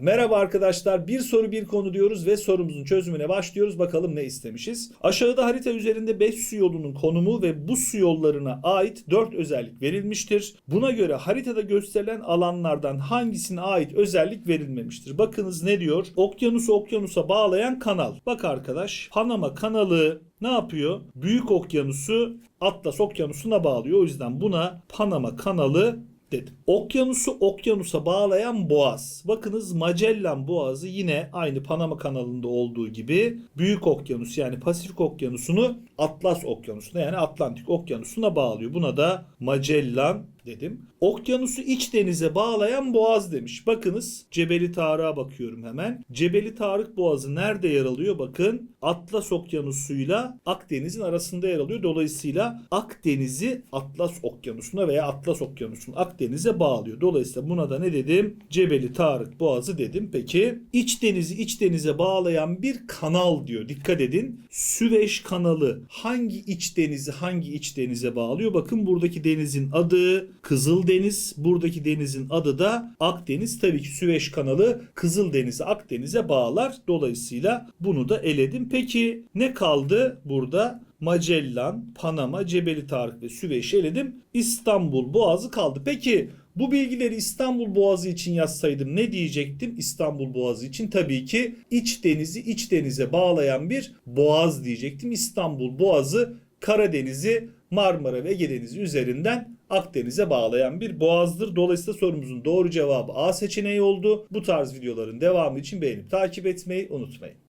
Merhaba arkadaşlar. Bir soru bir konu diyoruz ve sorumuzun çözümüne başlıyoruz. Bakalım ne istemişiz. Aşağıda harita üzerinde 5 su yolunun konumu ve bu su yollarına ait 4 özellik verilmiştir. Buna göre haritada gösterilen alanlardan hangisine ait özellik verilmemiştir? Bakınız ne diyor? Okyanusu okyanusa bağlayan kanal. Bak arkadaş Panama kanalı ne yapıyor? Büyük okyanusu Atlas okyanusuna bağlıyor. O yüzden buna Panama kanalı dedim. Okyanusu okyanusa bağlayan boğaz. Bakınız Magellan Boğazı yine aynı Panama kanalında olduğu gibi Büyük Okyanus yani Pasifik Okyanusu'nu Atlas Okyanusu'na yani Atlantik Okyanusu'na bağlıyor. Buna da Magellan dedim. Okyanusu iç denize bağlayan boğaz demiş. Bakınız Cebeli Tarık'a bakıyorum hemen. Cebeli Tarık Boğazı nerede yer alıyor? Bakın Atlas Okyanusu'yla Akdeniz'in arasında yer alıyor. Dolayısıyla Akdeniz'i Atlas Okyanusu'na veya Atlas Okyanusu'nu Akdeniz'e bağlıyor. Dolayısıyla buna da ne dedim? Cebeli Tarık Boğazı dedim. Peki iç denizi iç denize bağlayan bir kanal diyor. Dikkat edin. Süveyş kanalı hangi iç denizi hangi iç denize bağlıyor? Bakın buradaki denizin adı Kızıldeniz. Buradaki denizin adı da Akdeniz. Tabii ki Süveyş kanalı Kızıldeniz'i Akdeniz'e bağlar. Dolayısıyla bunu da eledim. Peki ne kaldı burada? Magellan, Panama, Cebeli Tarık ve Süveyş'i eledim. İstanbul Boğazı kaldı. Peki bu bilgileri İstanbul Boğazı için yazsaydım ne diyecektim? İstanbul Boğazı için tabii ki iç denizi iç denize bağlayan bir boğaz diyecektim. İstanbul Boğazı Karadeniz'i Marmara ve Ege Denizi üzerinden Akdeniz'e bağlayan bir boğazdır. Dolayısıyla sorumuzun doğru cevabı A seçeneği oldu. Bu tarz videoların devamı için beğenip takip etmeyi unutmayın.